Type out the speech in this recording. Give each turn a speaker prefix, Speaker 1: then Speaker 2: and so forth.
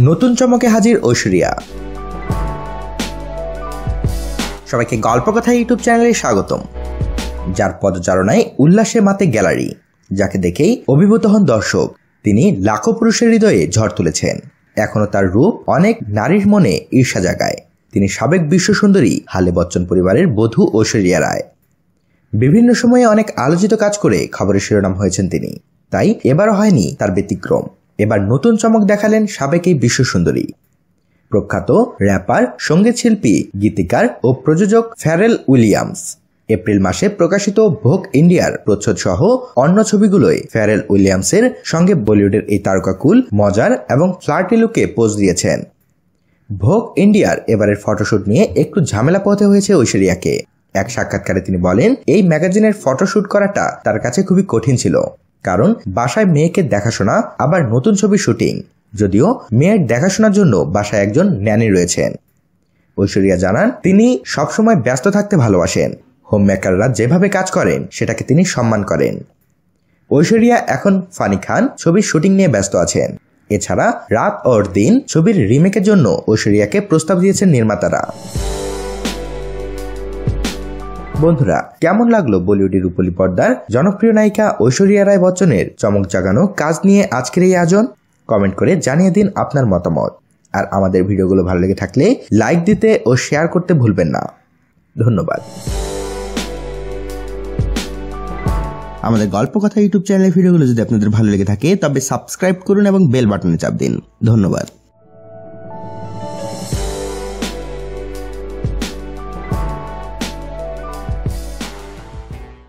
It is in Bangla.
Speaker 1: নতুন চমকে হাজির ঐশ্বরিয়া। সবাইকে গল্প কথা ইউটিউব চ্যানেলে স্বাগতম। যার পদচারণায় উল্লাসে মাতে গ্যালারি, যাকে দেখেই অভিভূত হন দর্শক। তিনি লাখো পুরুষের হৃদয়ে ঝড় তুলেছেন। এখনও তার রূপ অনেক নারীর মনে ঈর্ষা জাগায়। তিনি সাবেক বিশ্বসুন্দরী হালে বচ্চন পরিবারের বধূ ঐশ্বরিয়া রায়। বিভিন্ন সময়ে অনেক আলোচিত কাজ করে খবরের শিরোনাম হয়েছেন তিনি। তাই এবারও হয়নি তার ব্যতিক্রম। এবার নতুন চমক দেখালেন সাবেক এই বিশ্বসুন্দরী প্রখ্যাত র্যাপার সংগীত শিল্পী গীতিকার ও প্রযোজক ফ্যারেল উইলিয়ামস। এপ্রিল মাসে প্রকাশিত ভোগ ইন্ডিয়ার প্রচ্ছদ সহ অন্য ছবিগুলোয় ফ্যারেল উইলিয়ামসের সঙ্গে বলিউডের এই তারকাকুল মজার এবং ফ্লার্টি লুকে পোজ দিয়েছেন। ভোগ ইন্ডিয়ার এবারের ফটোশুট নিয়ে একটু ঝামেলা পোহাতে হয়েছে ঐশ্বরিয়াকে। এক সাক্ষাৎকারে তিনি বলেন, এই ম্যাগাজিনের ফটোশুট করাটা তার কাছে খুবই কঠিন ছিল। কারণ বাসায় মেয়েকে দেখাশোনা, আবার নতুন ছবি শুটিং। যদিও মেয়ের দেখাশোনার জন্য বাসায় একজন ন্যানি রয়েছেন। ঐশ্বরিয়া জানান, তিনি সবসময় ব্যস্ত থাকতে ভালোবাসেন। হোম মেকাররা যেভাবে কাজ করেন, সেটাকে তিনি সম্মান করেন। ঐশ্বরিয়া এখন ফানি খান ছবির শুটিং নিয়ে ব্যস্ত আছেন। এছাড়া রাত ওর দিন ছবির রিমেকের জন্য ঐশ্বরিয়াকে প্রস্তাব দিয়েছেন নির্মাতারা। বন্ধুরা, কেমন লাগল বলিউডের রূপলী পর্দার জনপ্রিয় নায়িকা ঐশ্বরিয়া রায় বচ্চনের চমক জাগানো কাজ নিয়ে আজকের এই আয়োজন? কমেন্ট করে জানিয়ে দিন আপনার মতামত। আর আমাদের ভিডিওগুলো ভালো লেগে থাকলে লাইক দিতে ও শেয়ার করতে ভুলবেন না। ধন্যবাদ। আমাদের গল্প কথা ইউটিউব চ্যানেলের ভিডিওগুলো যদি আপনাদের ভালো লেগে থাকে, তবে সাবস্ক্রাইব করুন এবং বেল বাটনে চাপ দিন। ধন্যবাদ।